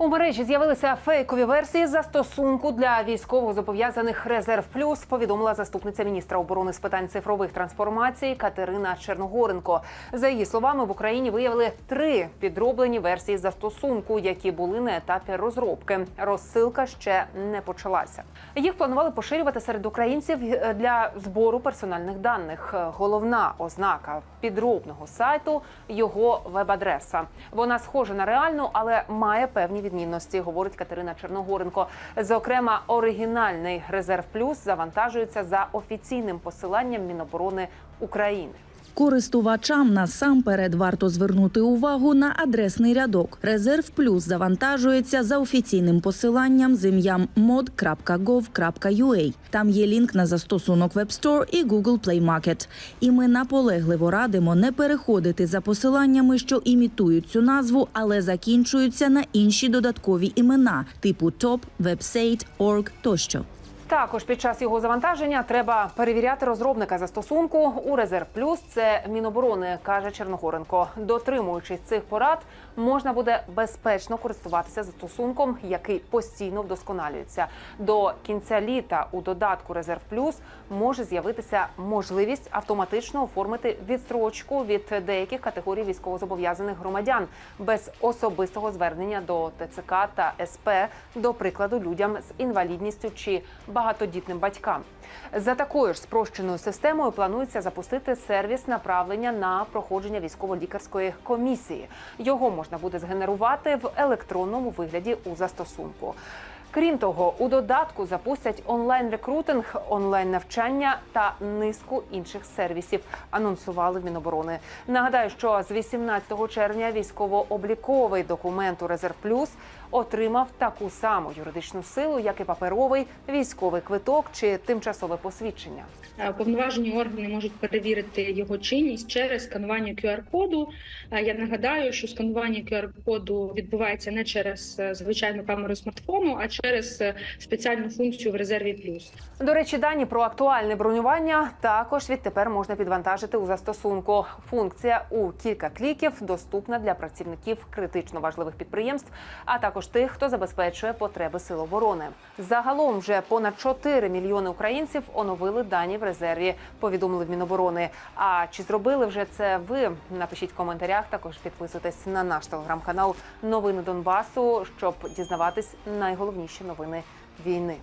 У мережі з'явилися фейкові версії застосунку для військово зобов'язаних резерв плюс. Повідомила заступниця міністра оборони з питань цифрових трансформацій Катерина Черногоренко. За її словами, в Україні виявили три підроблені версії застосунку, які були на етапі розробки. Розсилка ще не почалася. Їх планували поширювати серед українців е, для збору персональних даних. Головна ознака підробного сайту його веб-адреса. Вона схожа на реальну, але має певні відмінності, говорить Катерина Черногоренко. Зокрема, оригінальний резерв плюс завантажується за офіційним посиланням Міноборони України. Користувачам насамперед варто звернути увагу на адресний рядок. Резерв плюс завантажується за офіційним посиланням з ім'ям mod.gov.ua. Там є лінк на застосунок Web Store і Google Play Market. І ми наполегливо радимо не переходити за посиланнями, що імітують цю назву, але закінчуються на інші додаткові імена типу top, website, org тощо. Також під час його завантаження треба перевіряти розробника застосунку у резерв плюс. Це Міноборони, каже Черногоренко. Дотримуючись цих порад, можна буде безпечно користуватися застосунком, який постійно вдосконалюється. До кінця літа у додатку Резерв Плюс може з'явитися можливість автоматично оформити відстрочку від деяких категорій військовозобов'язаних громадян без особистого звернення до ТЦК та СП, до прикладу, людям з інвалідністю чи багатодітним батькам. За такою ж спрощеною системою планується запустити сервіс направлення на проходження військово-лікарської комісії. Його можна буде згенерувати в електронному вигляді у застосунку. Крім того, у додатку запустять онлайн-рекрутинг, онлайн-навчання та низку інших сервісів. Анонсували в Міноборони. Нагадаю, що з 18 червня військово-обліковий документ у Резерв Плюс отримав таку саму юридичну силу, як і паперовий військовий квиток чи тимчасове посвідчення. Е, Повноважені органи можуть перевірити його чинність через сканування QR-коду. Е, Я нагадаю, що сканування QR-коду відбувається не через е, звичайну камеру смартфону, а через спеціальну функцію в резерві плюс. До речі, дані про актуальне бронювання також відтепер можна підвантажити у застосунку. Функція у кілька кліків доступна для працівників критично важливих підприємств, а також тих, хто забезпечує потреби сил оборони. Загалом вже понад 4 мільйони українців оновили дані в резерві. Повідомили в Міноборони. А чи зробили вже це ви? Напишіть в коментарях. Також підписуйтесь на наш телеграм-канал Новини Донбасу, щоб дізнаватись найголовніші новини війни.